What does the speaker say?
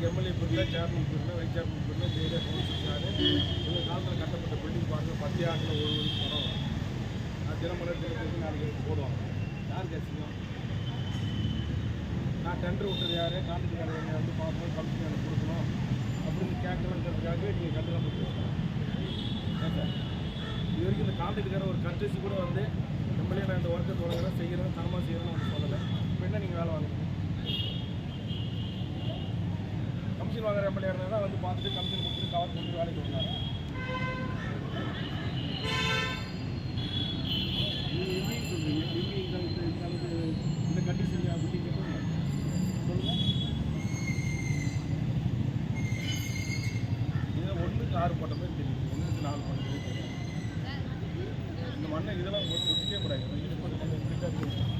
கொடுக்கணும் வைச்சார் கொடுக்கணும் டெய்லியாக கவுன்சிலாரு இந்த காலத்தில் கட்டப்பட்ட பில்டிங் பார்க்க பத்து ஆண்டில் ஒரு ஒரு படம். நான் தினமலர் நாளைக்கு எடுத்து போடுவாங்க. யார் கேட்சிங்க? நான் டெண்டர் விட்டது யார்? கான்ட்ராக்ட் என்னை வந்து பார்க்கணும் கம்பெனி எனக்கு கொடுக்கணும். அப்படின்னு கேட்கலன்றதுக்காகவே நீங்கள் கட்டணம் கொடுத்துருக்கோம் இது வரைக்கும் இந்த கான்ட்ராக்டுக்கார ஒரு கட்சி கூட வந்து எம்எல்ஏ நான் இந்த ஒர்க்கை தொடங்குறேன் செய்கிறேன் தரமாக செய்கிறேன்னு கமிஷன் வாங்குற எம்எல்ஏ இருந்தால் தான் வந்து பார்த்துட்டு கமிஷன் கொடுத்துட்டு கவர் பண்ணி வேலைக்கு வந்தாங்க இந்த கண்டிஷன் அப்படின்னு கேட்டோம் சொல்லுங்கள் இதை ஒன்றுக்கு ஆறு போட்ட மாதிரி தெரியுது. ஒன்றுக்கு நாலு போட்ட மாதிரி தெரியும் இந்த மண்ணை இதெல்லாம் ஒ- ஒத்திக்கவே கூடாது இது கொஞ்சம்.